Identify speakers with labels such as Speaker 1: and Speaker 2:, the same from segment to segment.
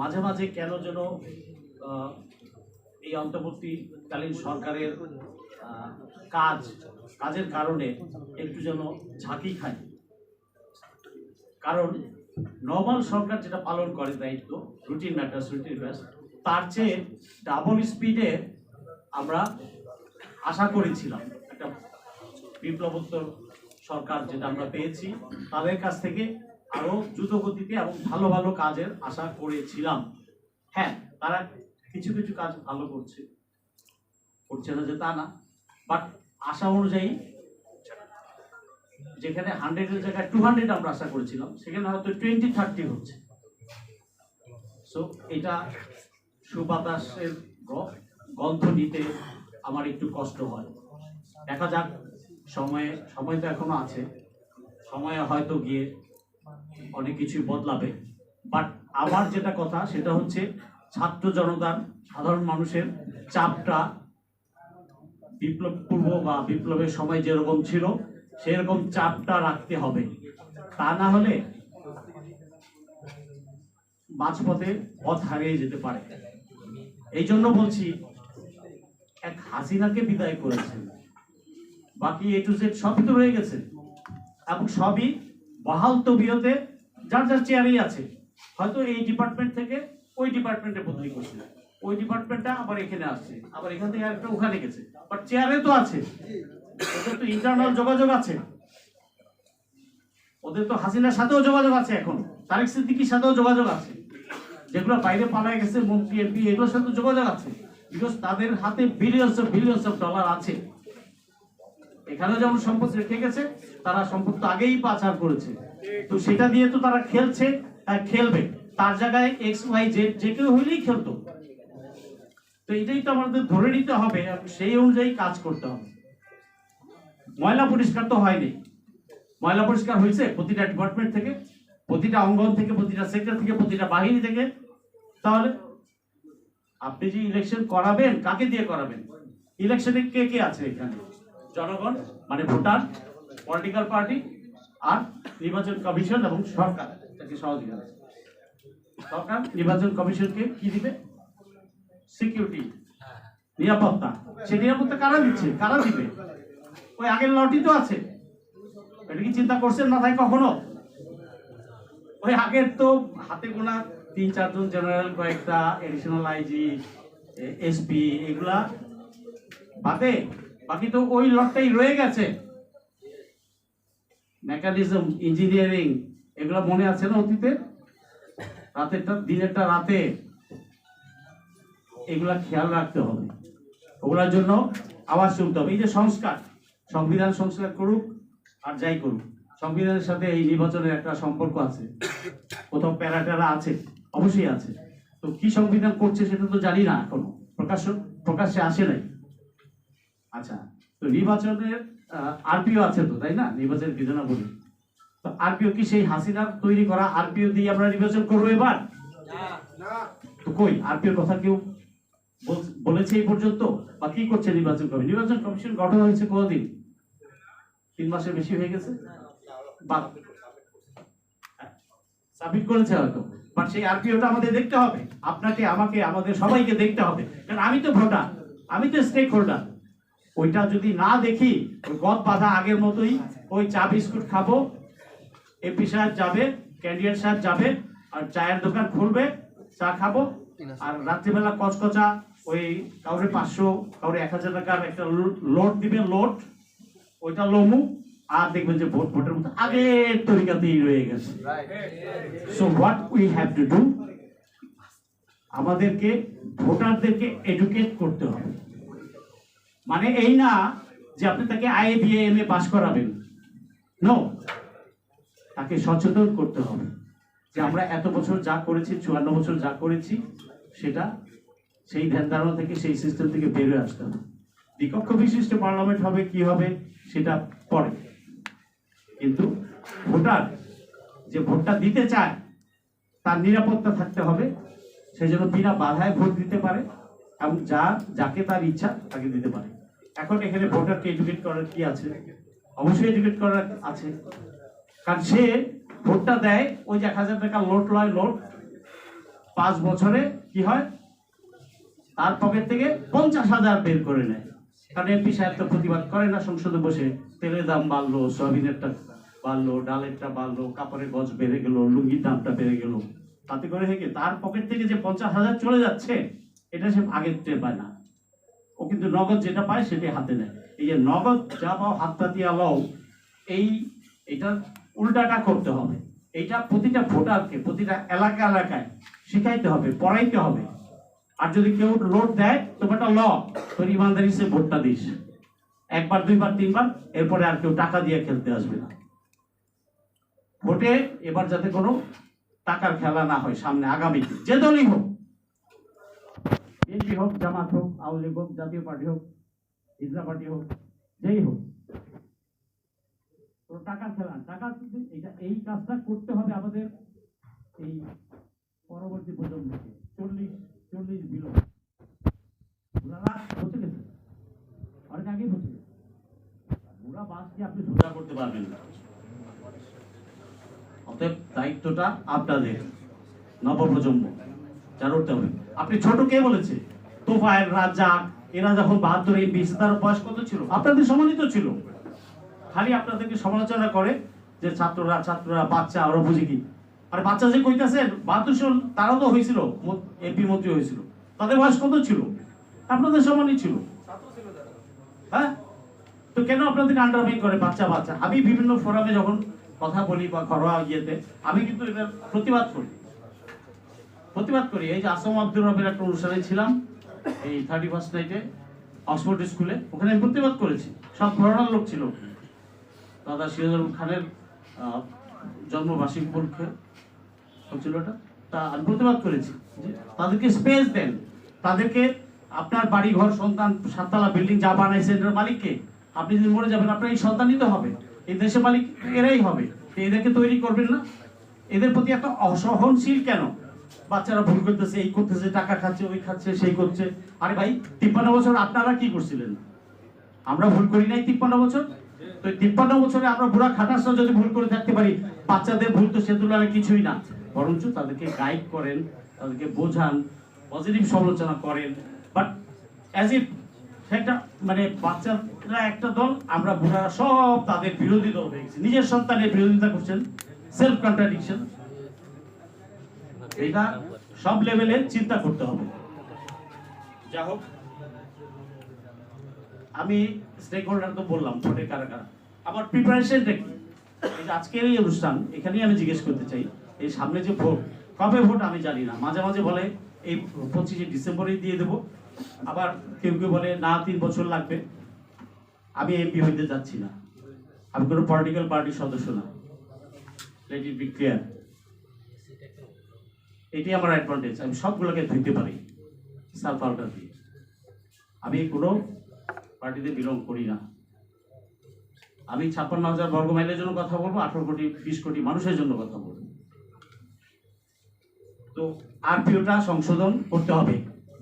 Speaker 1: মাঝে মাঝে কেন যেন এই অন্তর্বর্তীকালীন সরকারের কাজ, কাজের কারণে একটু যেন ঝাঁকি খায় কারণ নর্মাল সরকার যেটা পালন করে, দায়িত্ব রুটিন ম্যাটার্স রুটিন ব্যাস তার চেয়ে ডাবল স্পিডে আমরা আশা করেছিলাম একটা বিপ্লবোত্তর সরকার যেটা আমরা পেয়েছি, তাদের কাছ থেকে আরও দ্রুত গতিতে এবং ভালো ভালো কাজের আশা করেছিলাম। হ্যাঁ তারা কিছু কিছু কাজ ভালো করছে। করছে না যে তা না। বাট আশা অনুযায়ী যেখানে হান্ড্রেডের জায়গায় টু হান্ড্রেড আমরা আশা করেছিলাম, সেখানে হয়তো টোয়েন্টি থার্টি হচ্ছে। সো এটা সুবাতাসের গন্ধ নিতে আমার একটু কষ্ট হয়। দেখা যাক, সময়ে, সময় তো এখনও আছে। সময়ে হয়তো গিয়ে অনেক কিছুই বদলাবে। বাট আমার যেটা কথা, সেটা হচ্ছে ছাত্র জনতার, সাধারণ মানুষের চাপটা বিপ্লব পূর্ব বা বিপ্লবের সময় যেরকম ছিল, সেরকম চাপটা রাখতে হবে। তা না হলে মাঝপথে পথ হারিয়ে যেতে পারে। এই জন্য বলছি, এক হাসিনাকে বিদায় করেছেন। বাকি এ টু জেড সবই তো রয়ে গেছে। এবং সবই বহাল তবিয়তে যার যার চেয়ারেই আছে, হয়তো এই ডিপার্টমেন্ট থেকে ওই ডিপার্টমেন্টে বদলি করছে। ওই ডিপার্টমেন্টটা আবার এখানে আসছে, আবার এখান থেকে আরেকটা ওখানে গেছে। বাট চেয়ারে তো আছে, ওদের তো ইন্টারনাল যোগাযোগ আছে। ওদের তো হাসিনার সাথেও যোগাযোগ আছে এখন, তারেক সিদ্দিকির সাথেও যোগাযোগ আছে। যেগুলো বাইরে পালায় গেছে, মন্ত্রী, এমপি, এগুলোর সাথে যোগাযোগ আছে। বিকজ তাদের হাতে billions of billions of dollar আছে। এখানে যেমন সম্পদ রেখে গেছে, তারা সম্পদ তো আগেই পাচার করেছে। তো সেটা দিয়ে তো তারা খেলছে খেলবে। তার জায়গায় এক্স ওয়াই জেড যে কেউ হইলেই খেলতো। তো এটাই তো আমাদের ধরে নিতে হবে সেই অনুযায়ী কাজ করতে হবে। ময়লা পরিষ্কার তো হয়নি। ময়লা পরিষ্কার হয়েছে প্রতিটা ডিপার্টমেন্ট থেকে, প্রতিটা অঙ্গন থেকে, প্রতিটা সেক্টর থেকে, প্রতিটা বাহিনী থেকে। তাহলে আপনি যে ইলেকশন করাবেন, কাকে দিয়ে করাবেন? ইলেকশনে কে কে আছে এখানে? জনগণ মানে ভোটার পলিটিক্যাল পার্টি আর নির্বাচন কমিশন এবং সরকার। তাকে সহযোগিতা সরকার, নির্বাচন কমিশনকে কি দিবে? সিকিউরিটি নিরাপত্তা। সে নিরাপত্তা কারা দিচ্ছে? কারা দিবে? ওই আগের লটি তো আছে। এটা কি চিন্তা করছেন মাথায় কখনো? ওই আগের তো হাতে গোনা তিন, চারজন জেনারেল কয়েকটা এডিশনাল আইজি এসপি এগুলা বাদে বাকি তো ওই লটটাই রয়ে গেছে। মেকানিজম ইঞ্জিনিয়ারিং এগুলো মনে আছে না অতীতে? রাতেরটা, দিনেরটা, রাতে। এগুলা খেয়াল রাখতে হবে। ওগুলোর জন্য আওয়াজ শুনতে হবে। এই যে সংস্কার, সংবিধান সংস্কার করুক আর যাই করুক। সংবিধানের সাথে এই নির্বাচনের একটা সম্পর্ক আছে। কোথাও প্যারা ট্যারা আছে, অবশ্যই আছে। তো কি সংবিধান করছে সেটা তো জানি না এখনও। প্রকাশ্য প্রকাশ্যে আসে নাই। আচ্ছা তো নির্বাচনের আরপিও আছে তো তাই না? নির্বাচনের বিধানাবলী। তো আরপিও কি সেই হাসিনার তৈরি করা আরপিও দিয়ে আমরা নির্বাচন করব এবার? তো কই আরপিওর কথা কেউ বলেছে এই পর্যন্ত? বা কি করছে নির্বাচন কমিশন? নির্বাচন কমিশন গঠন হয়েছে কতদিন তিন মাসের বেশি হয়ে গেছে? বাদ সাবমিট করেছে হয়তো। বাট সেই আরপিওটা আমাদের দেখতে হবে। আপনাকে আমাকে আমাদের সবাইকে দেখতে হবে। কারণ আমি তো ভোটার আমি তো স্টেক হোল্ডার ওইটা যদি না দেখি গদ বাঁধা আগের মতোই ওই চা বিস্কুট খাব। এপি সাহেব যাবে, ক্যান্ডিডেট সাহেব যাবে, আর চায়ের দোকান খুলবে, চা খাব। আর রাত্রিবেলা কচকচা, ওই কাউরে পাঁচশো, কাউরে এক হাজার টাকার একটা লোড দিবে, লোড। ওইটা লমু, আর দেখবেন যে ভোট ভোটের মতো আগের তরিকাতেই রয়ে গেছে। So what we have to do আমাদেরকে ভোটারদেরকে এডুকেট করতে হবে। মানে এই না যে আপনি তাকে আইএ বিএ এম এ পাশ করাবেন। নো তাকে সচেতন করতে হবে যে আমরা এত বছর যা করেছি, চুয়ান্ন বছর যা করেছি, সেটা সেই ধ্যান ধারণা থেকে, সেই সিস্টেম থেকে বেরিয়ে আসতে হবে। দ্বিকক্ষ বিশিষ্ট পার্লামেন্ট হবে, কি হবে, সেটা পরে। কিন্তু ভোটার যে ভোটটা দিতে চায়, তার নিরাপত্তা থাকতে হবে। সেই জন্য বিনা বাধায় ভোট দিতে পারে এবং যা, যাকে তার ইচ্ছা, তাকে দিতে পারে। এখন এখানে ভোটারকে এডুকেট করার কি আছে? অবশ্যই এডুকেট করার আছে। কারণ সে ভোটটা দেয়, ওই যে এক হাজার টাকা লোট লয় লোট পাঁচ বছরে কি হয়? তার পকেট থেকে পঞ্চাশ হাজার বের করে নেয়। কারণ এমপি সাহেব তো প্রতিবাদ করে না, সংসদে বসে তেলের দাম বাড়লো সয়াবিনেরটা বাড়লো ডালেরটা বাড়লো, কাপড়ের গজ বেড়ে গেল, লুঙ্গির দামটা বেড়ে গেল। তাতে করে থেকে তার পকেট থেকে যে পঞ্চাশ হাজার চলে যাচ্ছে, এটা সে আগের টের পায় না। ও কিন্তু নগদ যেটা পায় সেটাই হাতে নেয়। এই যে নগদ যা পাও হাতটা দিয়া লও, এই এটার উল্টাটা করতে হবে। এইটা প্রতিটা ভোটারকে, প্রতিটা এলাকা এলাকায় শিখাইতে হবে, পড়াইতে হবে। আর যদি কেউ লোড দেয়, তোমারটা ল, তোর ইমানদারি সে ভোটটা দিস। একবার, দুইবার, তিনবার, এরপরে আর কেউ টাকা দিয়ে খেলতে আসবে না। ভোটে এবার যাতে কোনো টাকার খেলা না হয় সামনে আগামী যে দলই হোক। বিএনপি হোক, জামাত হোক, আওয়ামী লীগ হোক, জাতীয় পার্টি হোক ইসরা পার্টি হোক, যেই হোক। তো টাকার খেলা, টাকা এটা এই কাজটা করতে হবে আমাদের এই পরবর্তী প্রজন্মকে। চল্লিশ চল্লিশ বিলো ওনারা বসে গেছে। অনেক আগেই বসে গেছে। ওরা বাসকে আপনি সোজা করতে পারবেন না। অতএব দায়িত্বটা আপনাদের, নবপ্রজন্ম, যার উঠতে হবে। আপনি ছোট কে বলেছে? তোফায়েল, রাজ্জাক, এরা যখন বাহাত্তর এই বিশ তার বয়স কত ছিল? আপনাদের সমানিত ছিল। খালি আপনাদেরকে সমালোচনা করে যে ছাত্ররা ছাত্ররা, বাচ্চা ওরা বুঝে কি। আর বাচ্চা যে কইতাছেন, বাহাত্তর সাল তারাও তো হয়েছিল এমপি মন্ত্রী হয়েছিল। তাদের বয়স কত ছিল? আপনাদের সমানই ছিল। হ্যাঁ? তো কেন আপনাদেরকে আন্ডারমাইন করে বাচ্চা বাচ্চা? আমি বিভিন্ন ফোরামে যখন কথা বলি বা ঘরোয়া ইয়েতে, আমি কিন্তু এটার প্রতিবাদ করি। প্রতিবাদ করি। এই যে আসম আব্দুর রবের একটা অনুষ্ঠানে ছিলাম, এই থার্টি ফার্স্ট নাইটে অক্সফোর্ড স্কুলে। ওখানে আমি প্রতিবাদ করেছি। সব ঘরানার লোক ছিল। দাদা সিরাজুল খানের জন্মবার্ষিক উপলক্ষে হচ্ছিল ওটা তা আমি প্রতিবাদ করেছি তাদেরকে স্পেস দেন। তাদেরকে আপনার বাড়ি ঘর, সন্তান, সাততলা বিল্ডিং যা বানাইছে এটার মালিককে আপনি যদি মরে যাবেন, আপনার এই সন্তানই তো হবে। এই দেশের মালিক এরাই হবে। এদেরকে তৈরি করবেন না। এদের প্রতি একটা অসহনশীল কেন? বাচ্চারা ভুল করতেছে, এই করতেছে, টাকা খাচ্ছে, ওই খাচ্ছে, সেই করছে। আরে ভাই, তিপ্পান্ন বছর আপনারা কি করছিলেন? আমরা ভুল করি নাই তিপ্পান্ন বছর? তো তিপ্পান্ন বছরে আমরা বুড়া খাটাসরা যদি ভুল করে থাকতে পারি, বাচ্চাদের ভুল তো কিছুই না। বরঞ্চ তাদেরকে গাইড করেন, তাদেরকে বোঝান পজিটিভ সমালোচনা করেন। বাট অ্যাজ ইফ একটা মানে বাচ্চারা একটা দল, আমরা বুড়ারা সব তাদের বিরোধী দল হয়ে নিজের সন্তানের বিরোধিতা করছেন সেলফ কন্ট্রাডিকশন এটা সব লেভেলে চিন্তা করতে হবে। যা হোক, আমি স্টেক হোল্ডার তো বললাম ভোটে কারা কারা। আমার প্রিপারেশনটা কি? এই যে আজকের এই অনুষ্ঠান, এখানেই আমি জিজ্ঞেস করতে চাই, এই সামনে যে ভোট, কবে ভোট আমি জানি না। মাঝে মাঝে বলে, এই পঁচিশে ডিসেম্বরেই দিয়ে দেবো। আবার কেউ কেউ বলে, না, তিন বছর লাগবে। আমি এমপি হইতে যাচ্ছি না। আমি কোনো পলিটিক্যাল পার্টির সদস্য না। লেট ইট বি ক্লিয়ার এটি আমার অ্যাডভান্টেজ আমি সবগুলোকে ধুইতে পারি সালফ আউটার দিয়ে। আমি কোনো পার্টিতে বিলং করি না। আমি ছাপ্পান্ন হাজার বর্গ মাইলের জন্য কথা বলব, আঠারো কোটি, বিশ কোটি মানুষের জন্য কথা বলব। তো আরপিওটা সংশোধন করতে হবে।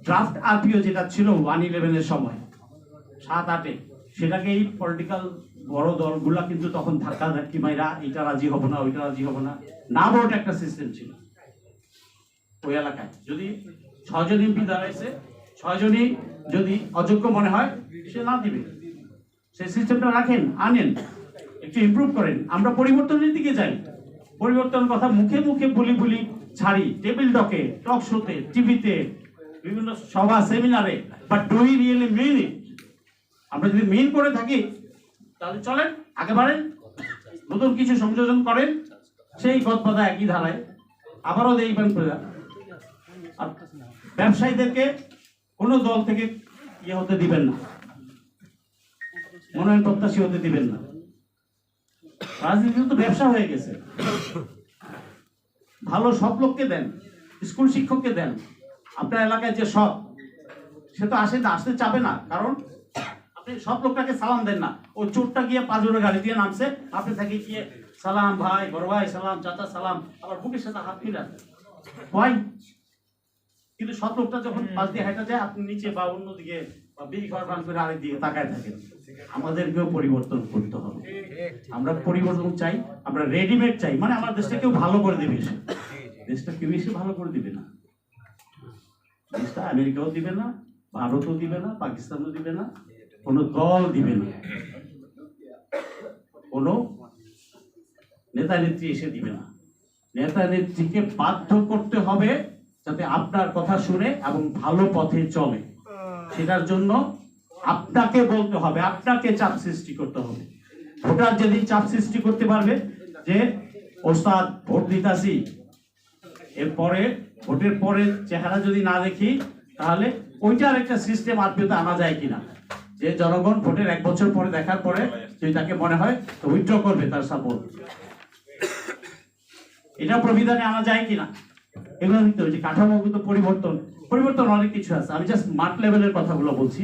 Speaker 1: ড্রাফট আরপিও যেটা ছিল ওয়ান ইলেভেনের সময়, সাত আটে, সেটাকে এই পলিটিক্যাল বড় দলগুলা কিন্তু তখন ধাক্কা ধাক্কি মাইরা এটা রাজি হব না, ওইটা রাজি হব না। না ভোট একটা সিস্টেম ছিল। ওই এলাকায় যদি ছয়জন এমপি দাঁড়াইছে ছয়জনই যদি অযোগ্য মনে হয়, সে না দিবে। সেই সিস্টেমটা রাখেন, আনেন, একটু ইমপ্রুভ করেন। আমরা পরিবর্তনের দিকে যাই। পরিবর্তনের কথা মুখে মুখে বলি বলি ছাড়ি টেবিল ডকে টক শোতে টিভিতে বিভিন্ন সভা সেমিনারে but do we really mean আমরা যদি মিন করে থাকি, তাহলে চলেন, আগে বাড়েন, নতুন কিছু সংযোজন করেন, সেই গদবাদা একই ধারায়, আবারও দেখবেন প্রজা। ব্যবসায়ীদেরকে কোনো দল থেকে ইয়ে হতে দিবেন না। মনোনয়ন প্রত্যাশী হতে দিবেন না। রাজনীতি তো ব্যবসা হয়ে গেছে। ভালো সব লোককে দেন, স্কুল শিক্ষককে দেন। আপনার এলাকায় যে সব, সে তো আসে, আসতে চাবে না। কারণ আপনি সব লোকটাকে সালাম দেন না। ও চোরটা গিয়ে পাঁচ পাঁচজনের গাড়ি দিয়ে নামছে। আপনি তাকে গিয়ে সালাম, ভাই, বড় ভাই, সালাম, চাচা, সালাম, আবার বুকের সাথে হাত মিলান। হয় কিন্তু লোকটা যখন পাশ দিয়ে হাঁটা যায় আপনি নিচে বা অন্যদিকে বা বিড়ি খাওয়ার পান করে আরেক দিকে তাকায় থাকেন। আমাদেরকেও পরিবর্তন করতে হবে। আমরা পরিবর্তন চাই আমরা রেডিমেড চাই। মানে আমার দেশটা কেউ ভালো করে দেবে এসে। দেশটা কেউ এসে ভালো করে দিবে না। জিনিসটা আমেরিকাও দিবে না ভারতও দিবে না পাকিস্তানও দিবে না কোনো দল দিবে না। কোনো নেতা নেত্রী এসে দিবে না। নেতা নেত্রীকে বাধ্য করতে হবে যাতে আপনার কথা শুনে এবং ভালো পথে চলে। সেটার জন্য আপনাকে বলতে হবে, আপনাকে চাপ সৃষ্টি করতে হবে। ভোটার যেদিন চাপ সৃষ্টি করতে পারবে যে, ওস্তাদ, ভোট দিতাছি। এরপরে, ভোটের পরে চেহারা যদি না দেখি, তাহলে ওইটার একটা সিস্টেম আত্মীয়তা আনা যায় কিনা। যে জনগণ ভোটের এক বছর পরে দেখার পরে যদি তাকে মনে হয় তো উইথড্র করবে তার সাপোর্ট এটা প্রবিধানে আনা যায় কিনা? এগুলো নিতে হবে যে কাঠামোগত পরিবর্তন পরিবর্তন অনেক কিছু আছে। আমি জাস্ট মাঠ লেভেলের কথাগুলো বলছি।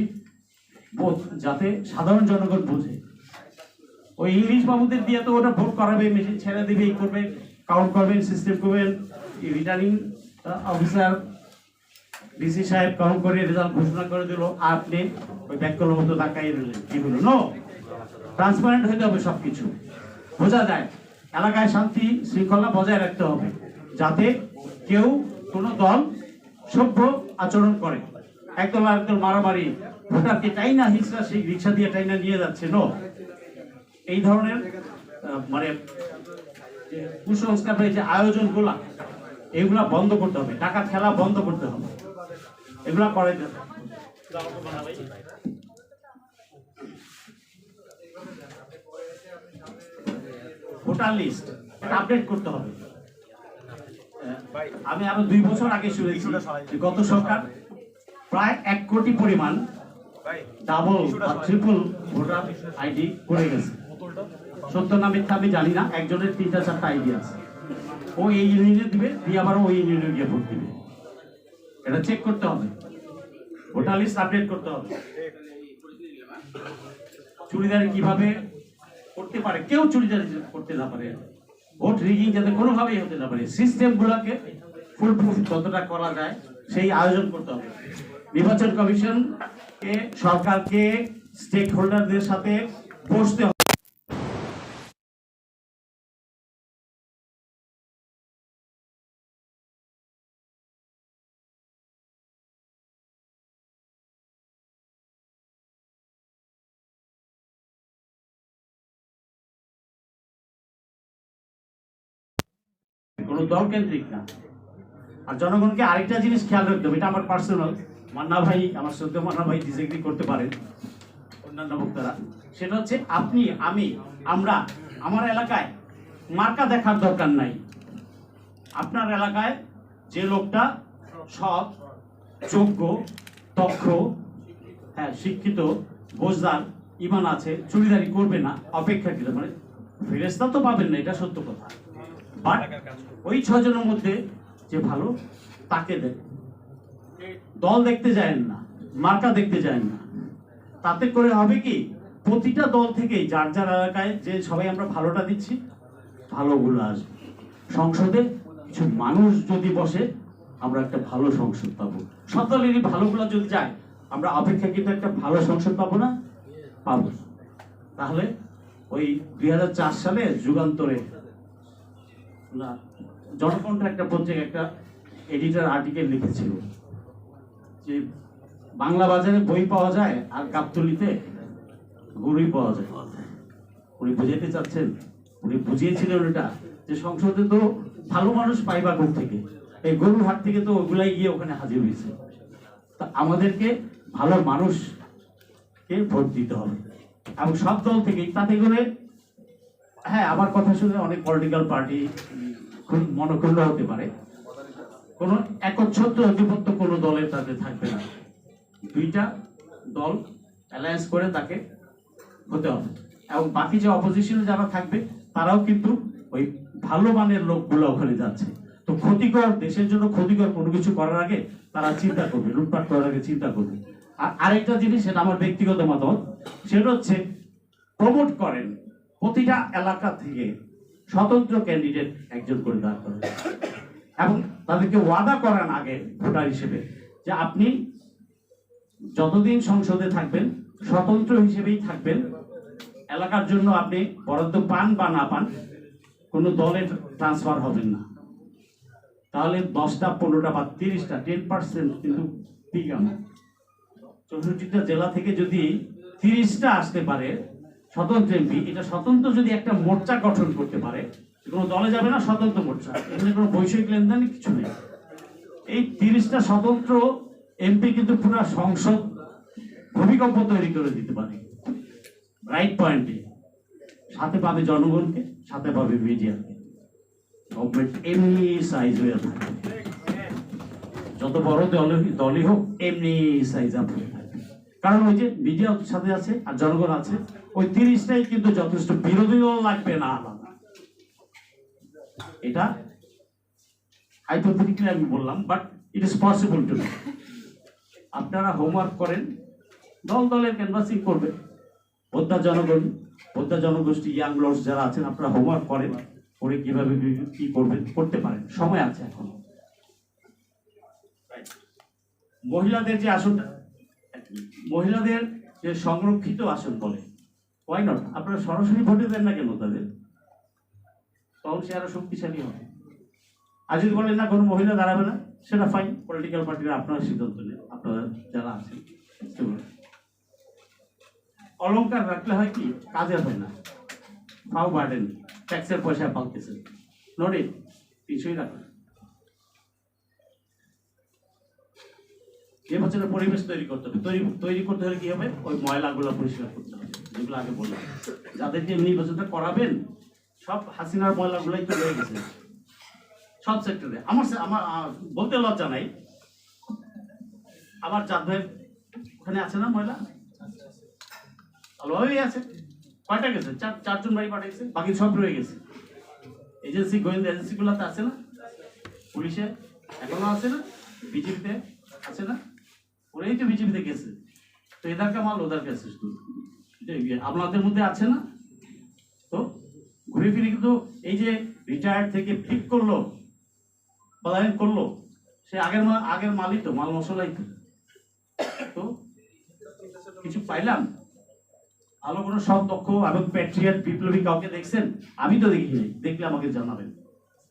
Speaker 1: বোধ, যাতে সাধারণ জনগণ বোঝে। ওই ইংলিশ বাবুদের দিয়ে তো ওটা ভোট করাবে মেশিন ছেড়ে দিবে এই করবে কাউন্ট করবেন সিস্টেম করবেন রিটার্নিং অফিসার ডিসি সাহেব কাউন্ট করে রেজাল্ট ঘোষণা করে দিল, আপনি ওই ব্যাককলের মতো তাকাই রইলেন। কি হলো? নো ট্রান্সপারেন্ট হতে হবে সবকিছু। বোঝা যায়, এলাকায় শান্তি, শৃঙ্খলা বজায় রাখতে হবে, যাতে কেউ কোনো দল সভ্য আচরণ করে। একদল আরেকদল মারামারি। ভোটারকে টাইনা হিংসা সেই রিক্সা দিয়ে টাইনা নিয়ে যাচ্ছে, নো? এই ধরনের মানে যে কুসংস্কার বা এই যে আয়োজনগুলা, এগুলা বন্ধ করতে হবে। টাকা খেলা বন্ধ করতে হবে। এগুলা করে ভোটার লিস্ট আপডেট করতে হবে। আমি আরও দুই বছর আগে শুনেছি গত সরকার প্রায় এক কোটি পরিমাণ ডাবল বা ট্রিপল ভোটার আইডি করে গেছে। সত্য না মিথ্যা আমি জানি না একজনের তিনটা চারটা আইডি আছে। ও এই ইউনিয়নে দিবে দিয়ে আবার ওই ইউনিয়নে গিয়ে ভোট দিবে। এটা চেক করতে হবে। ভোটার লিস্ট আপডেট করতে হবে। চুরিদারি কীভাবে করতে পারে? কেউ চুরিদারি করতে না পারে। ভোট রিগিং যাতে কোনোভাবেই হতে না পারে সিস্টেম গুলাকে ফুল যতটা করা যায়, সেই আয়োজন করতে হবে। নির্বাচন কমিশন কে সরকারকে স্টেক হোল্ডারদের সাথে বসতে কোনো দল কেন্দ্রিক না। আর জনগণকে আরেকটা জিনিস খেয়াল রাখতে হবে, এটা আমার পার্সোনাল মান্না ভাই, আমার শ্রদ্ধা মান্না ভাই ডিসএগ্রি করতে পারেন, অন্যান্য বক্তারা। সেটা হচ্ছে আপনি, আমি, আমরা, আমার এলাকায় মার্কা দেখার দরকার নাই। আপনার এলাকায় যে লোকটা সৎ, যোগ্য, দক্ষ হ্যাঁ শিক্ষিত, বোঝদার, ইমান আছে, চুরিদারি করবে না অপেক্ষাকৃত মানে ফেরেস্তা তো পাবেন না, এটা সত্য কথা। বাট ওই ছজনের মধ্যে যে ভালো, তাকে দেন দল দেখতে যায় না, মার্কা দেখতে যায় না, তাতে করে হবে কি, প্রতিটা দল থেকে যার যার এলাকায় যে সবাই আমরা ভালোটা দিচ্ছি, ভালোগুলো আসবে। সংসদে কিছু মানুষ যদি বসে, আমরা একটা ভালো সংসদ পাবো। সব দলেরই ভালোগুলো যদি যায়, আমরা অপেক্ষা কিন্তু একটা ভালো সংসদ পাবো না? পাবো। তাহলে ওই দুই হাজার চার সালে যুগান্তরে জনকণ্ঠ একটা পত্রিকা একটা এডিটর আর্টিকেল লিখেছিল যে বাংলা বাজারে বই পাওয়া যায় আর গাবতলিতে গরুই পাওয়া যায়। উনি বুঝাতে চাচ্ছেন, উনি বুঝিয়েছিলেন ওটা যে সংসদে তো ভালো মানুষ পাইবা কোথ থেকে? এই গরুর হাট থেকে তো ওগুলাই গিয়ে ওখানে হাজির হয়েছে তা আমাদেরকে ভালো মানুষকে ভোট দিতে হবে। এবং সব দল থেকেই তাতে করে হ্যাঁ আমার কথা শুনে অনেক পলিটিক্যাল পার্টি মনক্ষুণ্ণ হতে পারে। কোন একচ্ছত্র আধিপত্য কোনো দলের তাতে থাকবে না। দুইটা দল অ্যালায়েন্স করে তাকে হতে হবে। এবং বাকি যে অপোজিশনে যারা থাকবে, তারাও কিন্তু ওই ভালো মানের লোকগুলো ওখানে যাচ্ছে। তো ক্ষতিকর, দেশের জন্য ক্ষতিকর কোনো কিছু করার আগে তারা চিন্তা করবে, লুটপাট করার আগে চিন্তা করবে। আর আরেকটা জিনিস, সেটা আমার ব্যক্তিগত মতামত, সেটা হচ্ছে প্রমোট করেন। প্রতিটা এলাকা থেকে স্বতন্ত্র ক্যান্ডিডেট একজন করে দাঁড় করেন। এবং তাদেরকে ওয়াদা করান আগে ভোটার হিসেবে যে আপনি যতদিন সংসদে থাকবেন, স্বতন্ত্র হিসেবেই থাকবেন। এলাকার জন্য আপনি বরাদ্দ পান বা না পান, কোনো দলের ট্রান্সফার হবেন না। তাহলে দশটা, পনেরোটা বা তিরিশটা টেন পার্সেন্ট কিন্তু বিজ্ঞান চৌষট্টিটা জেলা থেকে যদি তিরিশটা আসতে পারে স্বতন্ত্র এমপি এটা স্বতন্ত্র যদি একটা মোর্চা গঠন করতে পারে, কোনো দলে যাবে না, স্বতন্ত্র মোর্চা। এখানে কোনো বৈষয়িক লেনদেন কিছু নেই। এই তিরিশটা স্বতন্ত্র এমপি কিন্তু পুরো সংসদ ভূমিকম্প তৈরি করে দিতে পারে। রাইট পয়েন্টে সাথে পাবে জনগণকে, সাথে পাবে মিডিয়াকে। গভর্নমেন্ট এমনি সাইজ হয়ে থাকে যত বড় দল দলই হোক, এমনি সাইজ আপ থাকে কারণ ওই যে মিডিয়া সাথে আছে আর জনগণ আছে ওই তিরিশটাই কিন্তু যথেষ্ট। বিরোধী দল লাগবে না এটা হাইপোথেটিক্যালি আমি বললাম but it is possible to আপনারা হোমওয়ার্ক করেন দল দলের ক্যানভাসিং করবে বোদ্ধা জনগণ, বোদ্ধা জনগোষ্ঠী ইয়াং লর্ডস যারা আছেন, আপনারা হোমওয়ার্ক করেন, করে কীভাবে কি করবেন, করতে পারেন। সময় আছে এখন। মহিলাদের যে আসনটা, মহিলাদের যে সংরক্ষিত আসন বলে ওয়াই নট আপনারা সরাসরি ভোটে দেন না কেন তাদের? তখন সে আরও শক্তিশালী হবে। আর যদি বলেন, না, কোনো মহিলা দাঁড়াবে না, সেটা ফাইন পলিটিক্যাল পার্টির আপনারা সিদ্ধান্ত নেন, আপনারা যারা আছেন? অলংকার রাখলে হয় কি কাজের হয় না। ফাও বার্ডেন ট্যাক্সের পয়সা পালতেছে নড়ে কিছুই রাখেন বছরের পরিবেশ তৈরি করতে হবে। তৈরি তৈরি করতে হলে কি হবে? ওই ময়লাগুলো পরিষ্কার করতে হবে, যেগুলো আগে বললাম। যাদের যাদেরকে নির্বাচনটা করাবেন, সব হাসিনার ময়লাগুলোই তো রয়ে গেছে। সব সেক্টরে আমার আমার বলতে লজ্জা নাই। আমার জাত ভাই ওখানে আছে না ময়লা? ভালোভাবেই আছে। কয়টা গেছে? চার চারজন বাড়ি পাঠিয়েছে। বাকি সব রয়ে গেছে। এজেন্সি, গোয়েন্দা এজেন্সিগুলোতে আছে না? পুলিশে এখনও আছে না? বিজেপিতে আছে না? ওরাই তো বিজেপিতে গেছে। তো এদার কামাল ওদার কাছে শুধু। আপনাদের মধ্যে আছে না? তো ঘুরে ফিরে কিন্তু এই যে রিটায়ার্ড থেকে ঠিক করল, পলায়ন করল, সে আগের আগের মালই তো, মাল মশলাই তো। তো কিছু পাইলাম? ভালো কোনো সব দক্ষ এবং প্যাট্রিয়াট বিপ্লবী কাউকে দেখছেন? আমি তো দেখিনি। দেখলে আমাকে জানাবেন।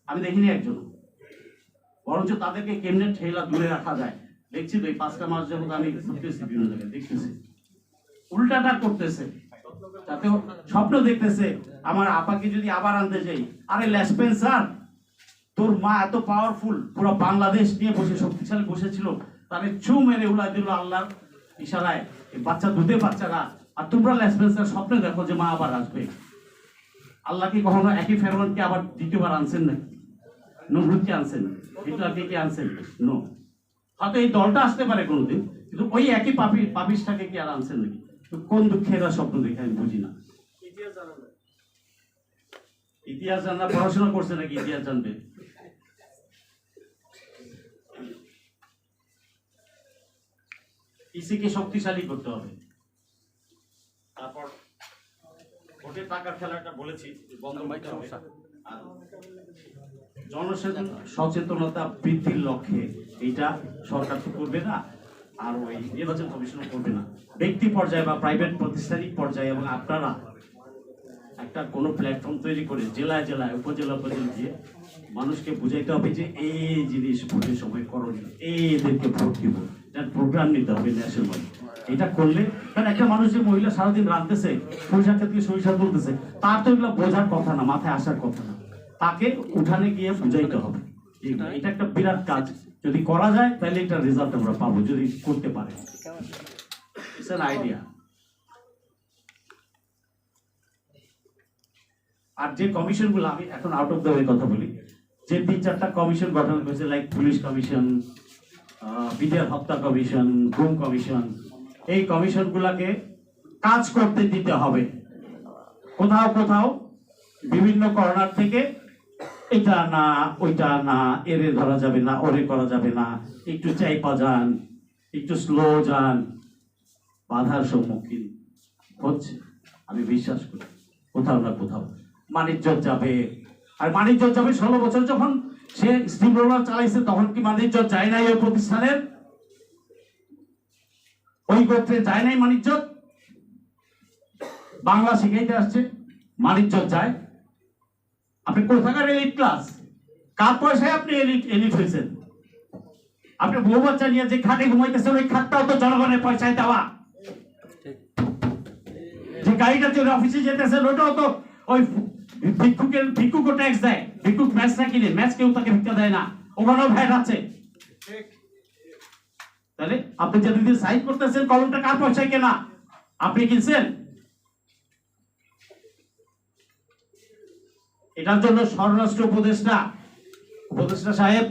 Speaker 1: আমি দেখিনি একজন বরঞ্চ তাদেরকে কেমনে ঠেলা দূরে রাখা যায়? দেখছি তো এই পাঁচটা মাস যেমন আমি ঘুরতেছি বিভিন্ন জায়গায়, দেখতেছি। উল্টাটা করতেছে তাতে স্বপ্ন দেখতেছে, আমার আপাকে যদি আবার আনতে যাই, আরে লেসপেন্সার তোর মা এত পাওয়ারফুল পুরো বাংলাদেশ নিয়ে বসে শক্তিশালী বসেছিল তাহলে চু মেরে উড়াই দিল আল্লাহর ইশারায় বাচ্চা দুধে বাচ্চারা আর তোমরা লেসপেন্সার স্বপ্নে দেখো যে মা আবার আসবে। আল্লাহ কি কখনো একই ফেরমানকে আবার দ্বিতীয়বার আনছেন নাকি? নমরুদকে আনছেন হিটলারকে কি আনছেন? নো। হয়তো এই দলটা আসতে পারে কোনোদিন কিন্তু ওই একই পাপি পাপিসটাকে কি আর আনছেন নাকি? কোন দুঃখে এরা স্বপ্ন দেখে আমি বুঝি না। ইতিহাস জানা পড়াশোনা করছে নাকি ইতিহাস জানবে। ইসিকে শক্তিশালী করতে হবে। তারপর ভোটের টাকার খেলাটা বলেছি বন্ধ করতে হবে। আর জনসচেতন সচেতনতা বৃদ্ধির লক্ষ্যে এটা সরকার তো করবে না, আর ওই নির্বাচন কমিশন করবে না ব্যক্তি পর্যায়ে বা প্রাইভেট প্রতিষ্ঠানিক পর্যায়ে, এবং আপনারা একটা কোনো প্ল্যাটফর্ম তৈরি করে জেলায় জেলায়, উপজেলা পর্যন্ত গিয়ে মানুষকে বুঝাইতে হবে যে এই জিনিস ভোটের সময় করণীয় এদেরকে ভোট দিব, যার প্রোগ্রাম নিতে হবে ন্যাশনাল এটা করলে, কারণ একটা মানুষ যে মহিলা সারাদিন রাঁধতেছে সরিষা ক্ষেত্রে সরিষা তুলতেছে, তার তো এগুলো বোঝার কথা না, মাথায় আসার কথা না। তাকে উঠানে গিয়ে বুঝাইতে হবে। এটা একটা বিরাট কাজ। যদি করা যায়, তাহলে একটা রেজাল্ট আমরা পাবো, যদি করতে পারে। আইডিয়া আর যে কমিশনগুলো, আমি এখন আউট অফ দ্য ওয়ে কথা বলি, যে তিন চারটা কমিশন গঠন করেছে লাইক পুলিশ কমিশন বিডিআর হত্যা কমিশন গুম কমিশন এই কমিশনগুলোকে কাজ করতে দিতে হবে। কোথাও কোথাও বিভিন্ন কর্নার থেকে এটা না, ওইটা না, এরে ধরা যাবে না, ওরে করা যাবে না, একটু চাইপা যান, একটু স্লো যান, বাধার সম্মুখীন হচ্ছে। আমি বিশ্বাস করি, কোথাও না কোথাও মানিজ্য যাবে। আর মানিজ্য যাবে ষোলো বছর যখন সে স্টিম রোলার চালাইছে, তখন কি মানিজ্য যায় নাই ওই প্রতিষ্ঠানের? ওই গোত্রে যায় নাই মানিজ্য। বাংলা শিখাইতে আসছে, মানিজ্য যায়। আপনি কোথাকার এলিট ক্লাস কার পয়সায় আপনি এলিট এলিট হয়েছেন? আপনি বউ বাচ্চা নিয়ে যে খাটে ঘুমাইতেছেন, ওই খাটটাও তো জনগণের পয়সায় দেওয়া। যে গাড়িটা চলে অফিসে যেতেছেন, ওটাও তো ওই ভিক্ষুকের ভিক্ষুকও ট্যাক্স দেয়। ভিক্ষুক ম্যাচ না কিনে ম্যাচ কেউ তাকে ভিক্ষা দেয় না। ওখানেও ভ্যাট আছে। তাহলে আপনি যেদিন সাইন করতেছেন, কলমটা কার পয়সায় কেনা? আপনি কিনছেন? এটার জন্য স্বরাষ্ট্র উপদেষ্টা উপদেষ্টা সাহেব,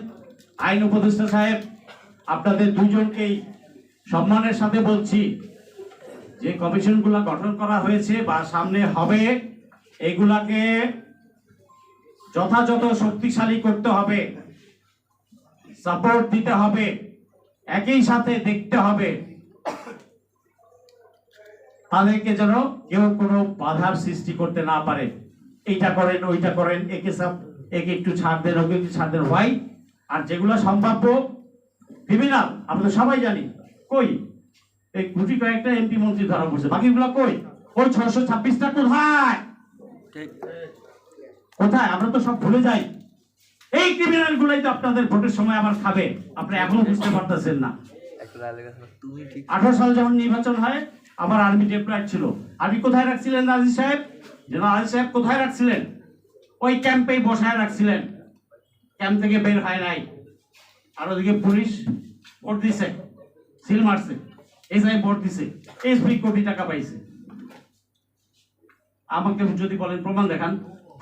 Speaker 1: আইন উপদেষ্টা সাহেব, আপনাদের দুজনকেই সম্মানের সাথে বলছি, যে কমিশনগুলো গঠন করা হয়েছে বা সামনে হবে, এগুলাকে যথাযথ শক্তিশালী করতে হবে সাপোর্ট দিতে হবে। একই সাথে দেখতে হবে। তাদেরকে যেন কেউ কোনো বাধার সৃষ্টি করতে না পারে। এইটা করেন ওইটা করেন একে সব একে একটু ছাড় দেন ওকে একটু ছাড় দেন। হোয়াই আর যেগুলো সম্ভাব্য ক্রিমিনাল আমরা তো সবাই জানি। কই? এই গুটি কয়েকটা এমপি মন্ত্রী ধরা পড়ছে। বাকিগুলো কই? ওই ছশো ছাব্বিশটা কোথায়? কোথায়? আমরা তো সব ভুলে যাই। এই ক্রিমিনাল গুলাই তো আপনাদের ভোটের সময় আবার খাবে। আপনি এখনও বুঝতে পারতেছেন না। আঠারো সালে যখন নির্বাচন হয় আমার আর্মি ডেপ্লয়েড ছিল। আর্মি কোথায় রাখছিলেন রাজি সাহেব? জেনারেল রাজি সাহেব কোথায় রাখছিলেন? ওই ক্যাম্পেই বসায় রাখছিলেন। ক্যাম্প থেকে বের হয় নাই। আর ওদিকে পুলিশ ভোট দিছে। সিল মারছে। এসআই ভোট দিছে। এসপি কোটি টাকা পাইছে। আমাকে যদি বলেন প্রমাণ দেখান।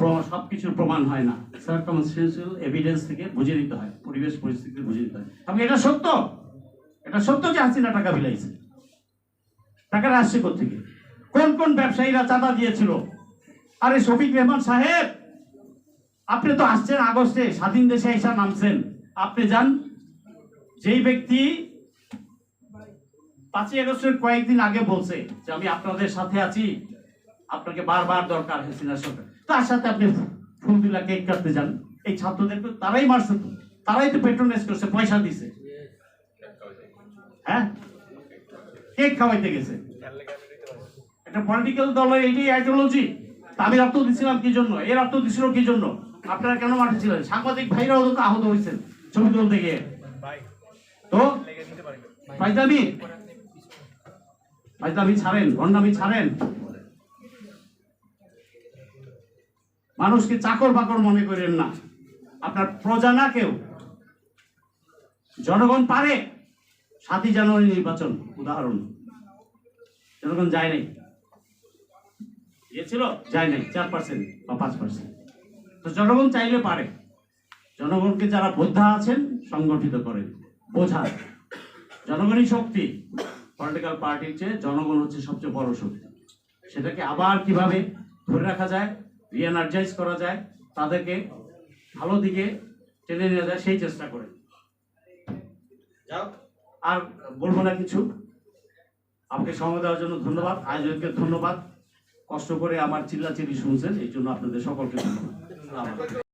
Speaker 1: প্রমাণ, সবকিছুর প্রমাণ হয় না। সার্কামস্টেন্সিয়াল এভিডেন্স থেকে বুঝে নিতে হয়, পরিবেশ পরিস্থিতি বুঝে নিতে হয়। তবে এটা সত্য। এটা সত্য যে হাসিনা টাকা বিলাইছে। টাকাটা আসছে থেকে কোন কোন ব্যবসায়ীরা চাঁদা দিয়েছিল? আরে, শফিক রেহমান সাহেব, আপনি তো আসছেন আগস্টে, স্বাধীন দেশে এসা নামছেন। আপনি যান, যেই ব্যক্তি পাঁচই আগস্টের কয়েকদিন আগে বলছে যে আমি আপনাদের সাথে আছি, আপনাকে বারবার দরকার হাসিনা সরকার। তার সাথে আপনি ফুল দিলা কেক কাটতে যান। এই ছাত্রদেরকে তারাই মারছে তো। তারাই তো পেট্রোনাইজ করছে, পয়সা দিছে। হ্যাঁ? কেক খাওয়াইতে গেছে। একটা পলিটিক্যাল আইডিওলজি আমি দিছিলাম, কি জন্য? এর রক্ত দিছিল, কি জন্য? আপনারা কেন মাঠে ছিলেন সাংবাদিক ভাইরাও তো আহত হয়েছেন ছবি তুলতে গিয়ে। তো? ফাইজামি ফাইজামি ছাড়েন, ভণ্ডামি ছাড়েন। মানুষকে চাকর বাকর মনে করেন না। আপনার প্রজা না কেউ। জনগণ পারে সাতই জানুয়ারি নির্বাচন, উদাহরণ। জনগণ যায় নাই। গিয়েছিল যায় নাই, চার পার্সেন্ট বা পাঁচ পার্সেন্ট তো জনগণ চাইলে পারে। জনগণকে যারা বোদ্ধা আছেন, সংগঠিত করেন বোঝা জনগণই শক্তি। পলিটিক্যাল পার্টির চেয়ে জনগণ হচ্ছে সবচেয়ে বড় শক্তি। সেটাকে আবার কীভাবে ধরে রাখা যায়? রিএনার্জাইজ করা যায় তাদেরকে ভালো দিকে টেনে নেওয়া যায় সেই চেষ্টা করে। যাও। আর বলব না কিছু। আপনাকে সময় দেওয়ার জন্য ধন্যবাদ আয়োজনকে ধন্যবাদ। কষ্ট করে আমার চিল্লাচিল্লি শুনছেন এই জন্য আপনাদের সকলকে ধন্যবাদ।